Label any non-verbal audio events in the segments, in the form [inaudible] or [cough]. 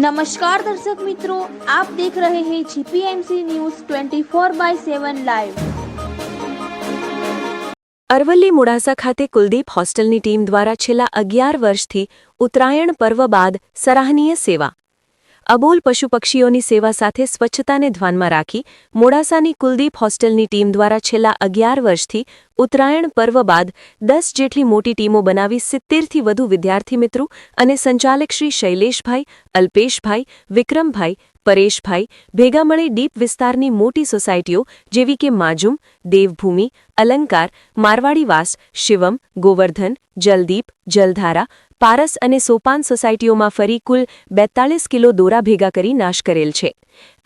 નમસ્કાર દર્શક મિત્રો આપ દેખ રહે હૈ GPMC news 24 by 7 live Aravalli Modasa ખાતે કુલદીપ હોસ્ટેલની ટીમ દ્વારા છેલ્લા અગિયાર વર્ષથી ઉત્તરાયણ પર્વ બાદ સરાહનીય સેવા અબોલ પશુ પક્ષીઓની સેવા સાથે સ્વચ્છતાને ધ્યાનમાં રાખી મોડાસાની કુલદીપ હોસ્ટેલની ટીમ દ્વારા છેલ્લા અગિયાર વર્ષથી ઉત્તરાયણ પર્વ બાદ દસ જેટલી મોટી ટીમો બનાવી સિત્તેરથી વધુ વિદ્યાર્થી મિત્રો અને સંચાલક શ્રી શૈલેષભાઈ, અલ્પેશભાઈ, વિક્રમભાઈ પરેશભાઈ ભેગા મળી ડીપ વિસ્તારની મોટી સોસાયટીઓ જેવી કે માજુમ દેવભૂમિ, અલંકાર, મારવાડીવાસ, શિવમ, ગોવર્ધન, જલદીપ, જલધારા, પારસ અને સોપાન સોસાયટીઓમાં ફરી કુલ બેતાળીસ કિલો દોરા ભેગા કરી નાશ કરેલ છે.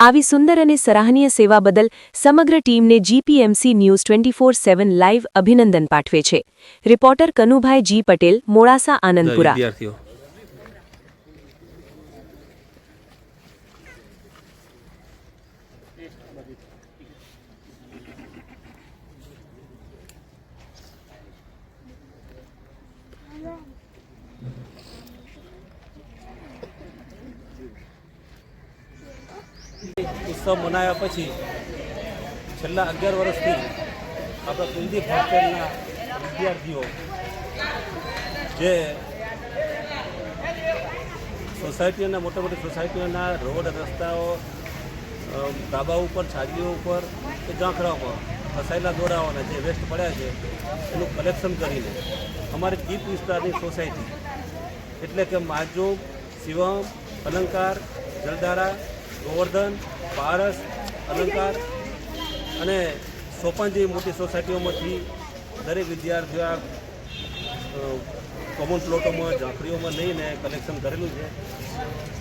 આવી સુંદર અને સરાહનીય સેવા બદલ સમગ્ર ટીમને GPMC news twenty four seven live અભિનંદન પાઠવે છે. રિપોર્ટર કનુભાઈ જી પટેલ, મોડાસા, આનંદપુરા. ઉત્સવ મનાવ્યા પછી છેલ્લા અગિયાર વર્ષથી આપણા કુલદીપ હોસ્ટેલના વિદ્યાર્થીઓ જે સોસાયટીઓના મોટા મોટી સોસાયટીઓના રોડ, રસ્તાઓ ધાબા ઉપર છાજલીઓ ઉપર કે ઝાંખરા ઉપર ફસાયેલા દોરાઓના જે વેસ્ટ પડ્યા છે, એનું કલેક્શન કરીને અમારી ગીત વિસ્તારની સોસાયટી, એટલે કે માજુબ શિવમ, અલંકાર જલદારા ગોવર્ધન, પારસ, અલંકાર અને સોપાન જેવી મોટી સોસાયટીઓમાંથી દરેક વિદ્યાર્થીઓ આ કોમન પ્લોટોમાં ઝાંખરીઓમાં લઈને કલેક્શન કરેલું છે.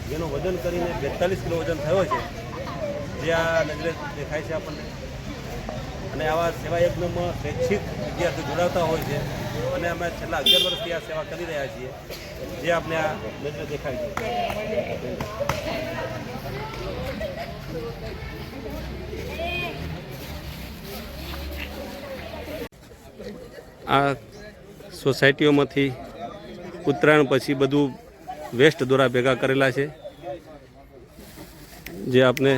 જેનું વજન કરીને બેતાલીસ કિલો વજન થયો છે. જે આ નજરે દેખાય છે આપણને. અને આવા સેવા યજ્ઞમાં સ્વૈચ્છિક વિદ્યાર્થીઓ જોડાવતા હોય છે. અને અમે છેલ્લા અગિયાર વર્ષથી આ સેવા કરી રહ્યા છીએ. જે આપણે આ નજરે દેખાય છે. આ સોસાયટીઓમાંથી ઉત્તરાયણ પછી બધું વેસ્ટ દોરા ભેગા કરેલા છે. જે આપને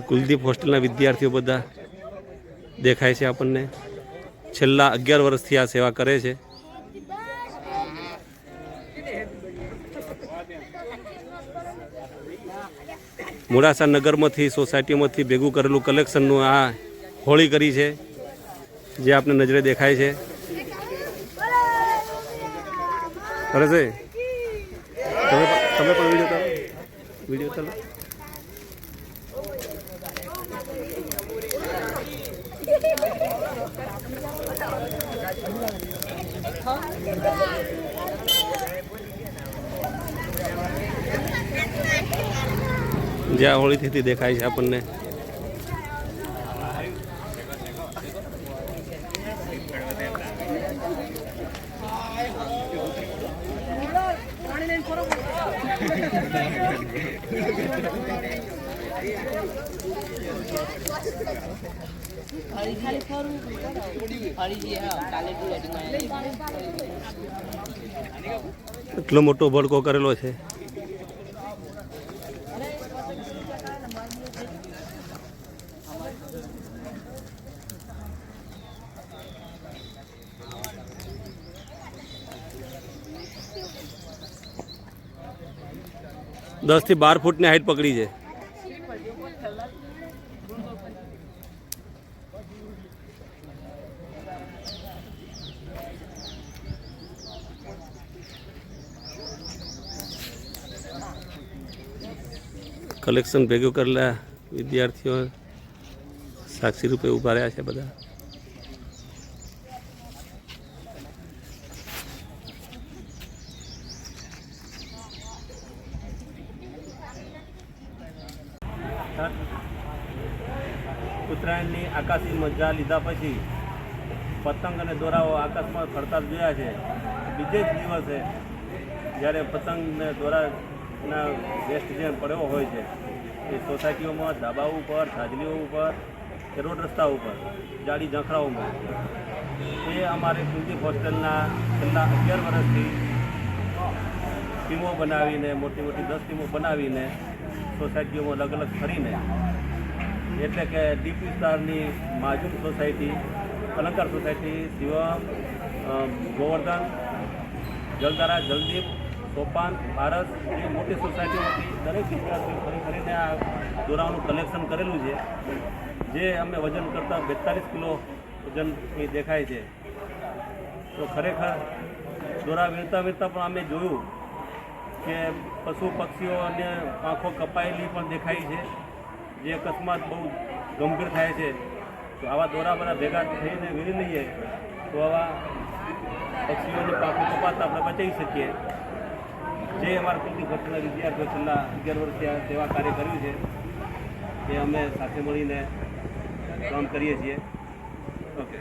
કુલદીપ હોસ્ટેલના વિદ્યાર્થીઓ બધા દેખાય છે આપણને. છેલ્લા અગિયાર વર્ષથી આ સેવા કરે છે. મોડાસા નગરમાંથી સોસાયટીમાંથી ભેગું કરેલું કલેક્શનનું આ હોળી કરી છે, જે આપને નજરે દેખાય છે. તમે પણ- વીડિયો વીડિયો ચાલો જ્યાં હોળી થતી દેખાય છે આપણને. [laughs] એટલો મોટો ભડકો કરેલો છે. દસથી બાર ફૂટની હાઈટ પકડી છે. કલેક્શન ભેગું કરેલા વિદ્યાર્થીઓ સાક્ષી રૂપે ઊભા રહ્યા છે બધા. ઉત્તરાયણની આકાશી મજા લીધા પછી પતંગ અને દોરાઓ આકાશમાં ફરતા જોયા છે. બીજે જ દિવસે જ્યારે પતંગ ને દોરાના વેસ્ટ જે પડ્યો હોય છે, એ સોસાયટીઓમાં ધાબા ઉપર છાજલીઓ ઉપર, કે રોડ રસ્તા ઉપર, જાડી ઝાંખરાઓમાં એ અમારે કુલદીપ હોસ્ટેલના છેલ્લા અગિયાર વર્ષથી ટીમો બનાવીને, મોટી મોટી દસ ટીમો બનાવીને, સોસાયટીઓમાં અલગ અલગ ફરીને એટલે કે દીપ વિસ્તારની માજુમ સોસાયટી અલંકાર સોસાયટી, શિવમ ગોવર્ધન, જલધારા, જલદીપ, સોપાન પારસ એવી મોટી સોસાયટી દરેક વિદ્યાર્થીઓ ફરી ફરીને આ દોરાઓનું કલેક્શન કરેલું છે. જે અમે વજન કરતાં બેતાલીસ કિલો વજન એ દેખાય છે. તો ખરેખર દોરા વીણતા વીણતા પણ અમે જોયું કે પશુ પક્ષીઓને આંખો કપાયેલી પણ દેખાય છે. જે અકસ્માત બહુ ગંભીર થાય છે, તો આવા દોરા બધા ભેગા થઈને વીણી લઈએ, તો આવા પક્ષીઓની પાકું કપાતા આપણે બચાવી શકીએ. જે અમારા કુલની ઘટના વિદ્યાર્થીઓ છેલ્લા અગિયાર વર્ષથી સેવા કાર્ય કર્યું છે, એ અમે સાથે મળીને કામ કરીએ છીએ. ઓકે